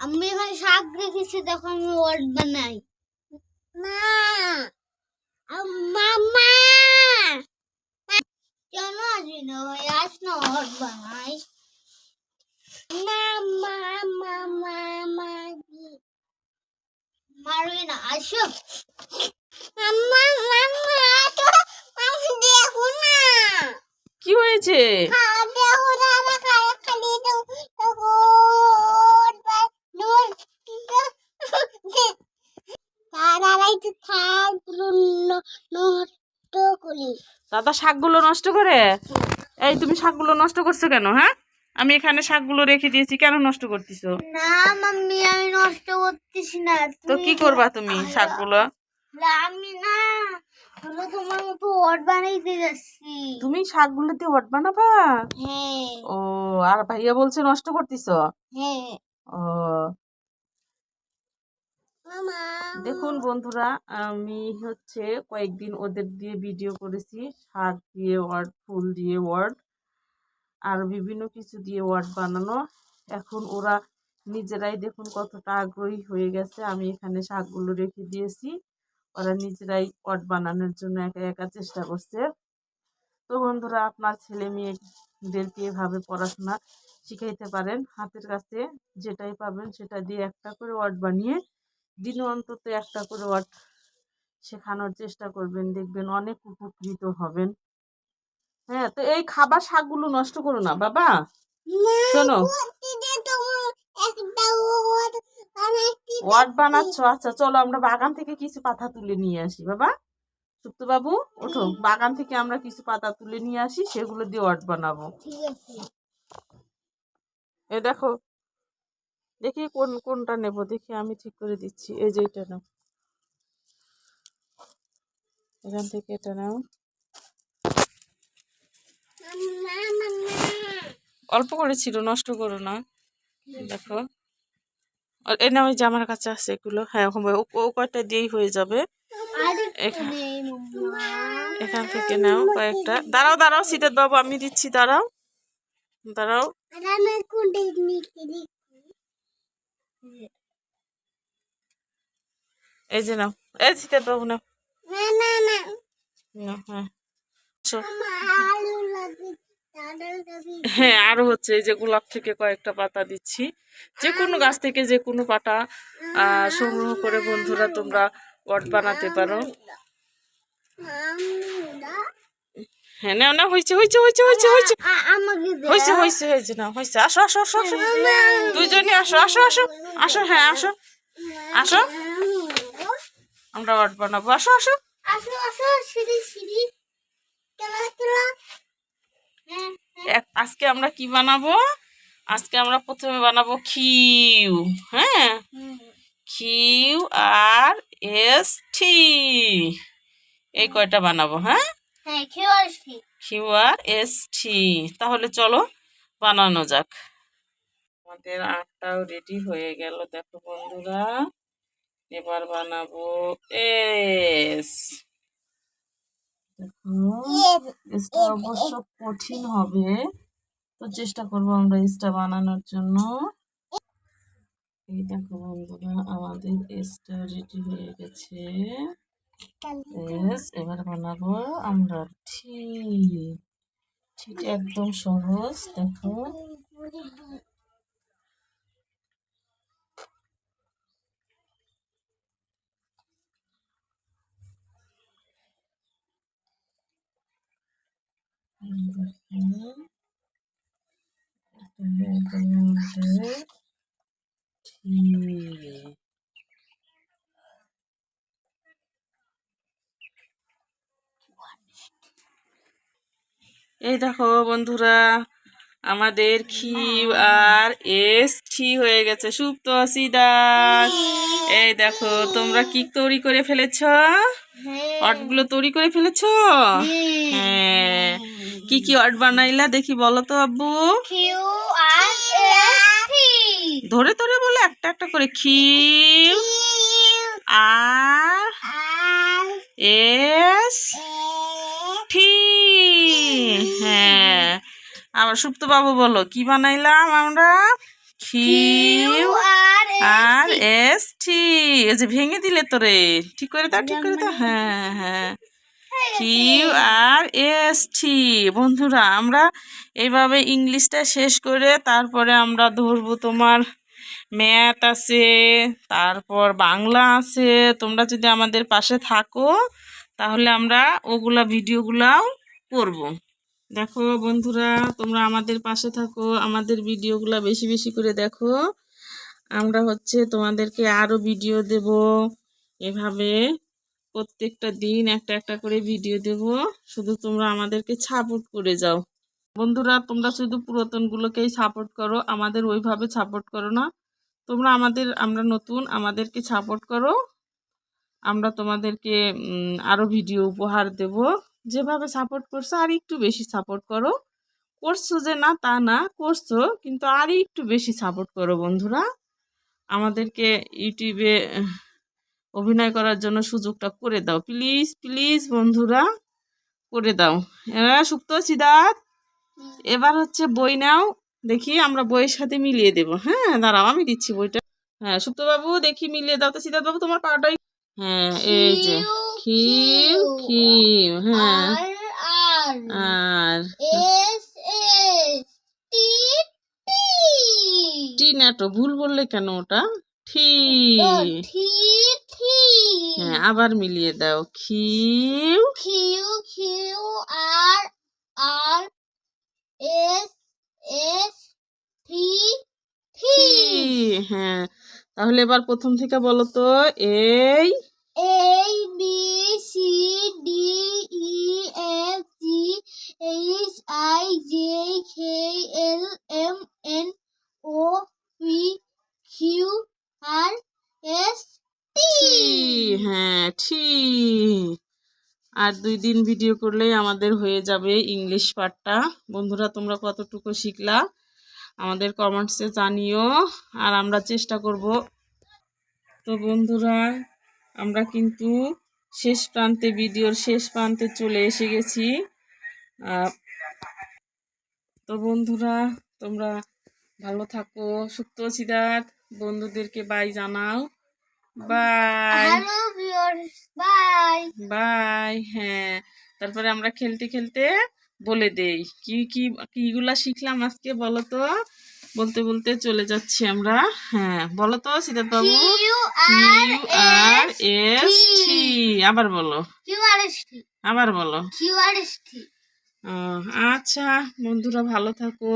আমি এখানে শাক রেখেছি দেখো আমি ওয়ার্ড বানাই মা মামা কেন আসবি না ভাই আস না ওয়ার্ড বানাই মামা মামা মাগি মারবে না আসো মামা মামা তো দেখো না কি হয়েছে হ্যাঁ দেখো না আমার খায়া খালি তো তো গোট বা নোট তারাই তো থাক নষ্ট করি দাদা শাকগুলো নষ্ট করে? এই তুমি শাকগুলো নষ্ট করছ কেন হ্যাঁ? আমি এখানে শাকগুলো রেখে দিয়েছি কেন নষ্ট করতেছো? না মাম্মি আমি নষ্ট করতেছি না তো কি করবা তুমি শাকগুলো? আমি না হলো তোমার মতো বানাইতে যাচ্ছি। তুমি শাকগুলো দিয়ে ওয়াট বানাবা? হ্যাঁ। ও আর ভাইয়া বলছে নষ্ট করতেছো? হ্যাঁ। ও দেখুন বন্ধুরা, আমি হচ্ছে কয়েকদিন ওদের দিয়ে ভিডিও করেছি। শাক দিয়ে ওয়ার্ড ফুল দিয়ে ওয়ার্ড আর বিভিন্ন কিছু দিয়ে ওয়ার্ড বানানো। এখন ওরা নিজেরাই দেখুন কতটা আগ্রহী হয়ে গেছে। আমি এখানে শাকগুলো রেখে দিয়েছি। ওরা নিজেরাই ওয়ার্ড বানানোর জন্য একা একা চেষ্টা করছে। তো বন্ধুরা, আপনার ছেলে মেয়েদেরকে এভাবে পড়াশোনা শিখাইতে পারেন। হাতের কাছে যেটাই পাবেন সেটা দিয়ে একটা করে ওয়ার্ড বানিয়ে দিনে অন্তত একটা করে ওয়ার্ড শেখানোর চেষ্টা করবেন দেখবেন অনেক উপকৃত হবেন। হ্যাঁ তো এই খাবার শাকগুলো নষ্ট করো না বাবা। শোনো। ওয়ার্ড বানাচ্ছ আচ্ছা চলো আমরা বাগান থেকে কিছু পাতা তুলে নিয়ে আসি বাবা। বাবু ওঠো। বাগান থেকে আমরা কিছু পাতা তুলে নিয়ে আসি সেগুলো দিয়ে ওয়ার্ড বানাবো। এ দেখো দেখি কোন, কোনটা নেব? দেখি আমি ঠিক করে দিচ্ছি। এই যে এটা নাও। এখান থেকে এটা নাও। অল্প করে ছিল, নষ্ট করো না। দেখো। এ নাও, এই যে আমার কাছে আছে এগুলো। হ্যাঁ ও কয়টা দিয়েই হয়ে যাবে। এখান থেকে নাও কয়েকটা। দাঁড়াও দাঁড়াও শীতের বাবু, আমি দিচ্ছি, দাঁড়াও। দাঁড়াও আর আমি কোনটা নিতে দিই এই যে নাও এই বাবু নাও না হ্যাঁ আরও হচ্ছে এই যে গোলাপ থেকে কয়েকটা পাতা দিচ্ছি। যে কোনো গাছ থেকে যে কোনো পাতা সংগ্রহ করে বন্ধুরা তোমরা ওয়াট বানাতে পারো। হ্যাঁ না হয়েছে হয়েছে হয়েছে হয়েছে হয়েছে আমাকে দে। হয়েছে হয়েছে হয়েছে না হয়েছে আসো আসো আসো আসো। দুইজনে আসো আসো আসো আসো হ্যাঁ আসো। আসো। আমরা ওয়াট বানাবো। আসো আসো। হ্যাঁ এক- আজকে আমরা কি বানাবো? আজকে আমরা প্রথমে বানাবো খিউ হ্যাঁ? Q R S T. এই কয়টা বানাবো হ্যাঁ? হ্যাঁ কিউ আর এস টি তাহলে চলো বানানো যাক। আমাদের আটটাও রেডি হয়ে গেল দেখো বন্ধুরা। এবার বানাবো এস দেখো এসটা অবশ্য কঠিন হবে। তো চেষ্টা করব আমরা এসটা বানানোর জন্য। এই দেখো বন্ধুরা আমাদের এসটা রেডি হয়ে গেছে। এবার বানাবো আমরা। ঠিক একদম সহজ দেখো। এই দেখো। এটা হয়ে গেল আমাদের ঠি। এই দেখো বন্ধুরা আমাদের খিউ আর এস ঠি হয়ে গেছে সুপ্ত সিদার এই দেখো তোমরা কি তৈরি করে ফেলেছ? অটগুলো তৈরি করে ফেলেছ? হ্যাঁ কি কি অট বানাইলা দেখি বলো তো আব্বু। ধরে ধরে বলে একটা একটা করে খিউ আর এস এস ঠি হ্যাঁ আবার সুপ্ত বাবু বলো কি বানাইলাম আমরা? Q R S T. এই যে ভেঙে দিলে তোরে ঠিক করে দাও ঠিক করে দাও। হ্যাঁ হ্যাঁ। Q R S T. বন্ধুরা আমরা এইভাবে ইংলিশটা শেষ করে তারপরে আমরা ধরবো তোমার ম্যাথ আছে তারপর বাংলা আছে। তোমরা যদি আমাদের পাশে থাকো তাহলে আমরা ওগুলা ভিডিওগুলাও করব। দেখো বন্ধুরা, তোমরা আমাদের পাশে থাকো, আমাদের ভিডিওগুলো বেশি বেশি করে দেখো। আমরা হচ্ছে তোমাদেরকে আরও ভিডিও দেব। এভাবে প্রত্যেকটা দিন একটা একটা করে ভিডিও দেব। শুধু তোমরা আমাদেরকে সাপোর্ট করে যাও। বন্ধুরা, তোমরা শুধু পুরাতনগুলোকেই সাপোর্ট করো, আমাদের ওইভাবে সাপোর্ট করো না। তোমরা আমাদের, আমরা নতুন, আমাদেরকে সাপোর্ট করো। আমরা তোমাদেরকে আরও ভিডিও উপহার দেব। যেভাবে সাপোর্ট করছ আর একটু বেশি সাপোর্ট করো। করছ যে না তা না করছ কিন্তু আর একটু বেশি সাপোর্ট করো বন্ধুরা। আমাদেরকে ইউটিউবে অভিনয় করার জন্য সুযোগটা করে দাও। প্লিজ প্লিজ বন্ধুরা করে দাও। এরা সুক্ত সিদ্ধার্থ? এবার হচ্ছে বই নাও। দেখি আমরা বইয়ের সাথে মিলিয়ে দেব। হ্যাঁ দাঁড়াও আমি দিচ্ছি বইটা। হ্যাঁ সুক্তবাবু দেখি মিলিয়ে দাও তো। সিদ্ধার্থ বাবু তোমার পাওয়াটাই হ্যাঁ এই যে। খিউ খিউ হ্যাঁ R R S S T T T NATO ভুল বললে কেন ওটা? ঠি হ্যাঁ আবার মিলিয়ে দাও। Q Q Q R R S S T T হ্যাঁ। তাহলে এবার প্রথম থেকে বলো তো এই A, B, C, D E F, G, H, I, J, K, L, M, N, O, P, Q, R, S, T. হ্যাঁ ঠি আর দুই দিন ভিডিও করলেই আমাদের হয়ে যাবে ইংলিশ পার্টটা বন্ধুরা, তোমরা কতটুকু শিখলা? আমাদের কমেন্টসে জানিও। আর আমরা চেষ্টা করব। তো বন্ধুরা আমরা কিন্তু শেষ প্রান্তে ভিডিওর শেষ প্রান্তে চলে এসে গেছি। তো বন্ধুরা তোমরা ভালো থাকো সুপ্ত সিদ্ধার্থ বন্ধুদেরকে বাই জানাও। বাই bye বাই হ্যাঁ। তারপরে আমরা খেলতে খেলতে বলে দেই। কি কি কিগুলা শিখলাম আজকে বলো তো? বলতে বলতে চলে যাচ্ছি আমরা। হ্যাঁ বলো তো সিদ্ধার্থ বাবু ইউ আর এস। টি আবার বলো। আবার বলো। আচ্ছা বন্ধুরা ভালো থাকো।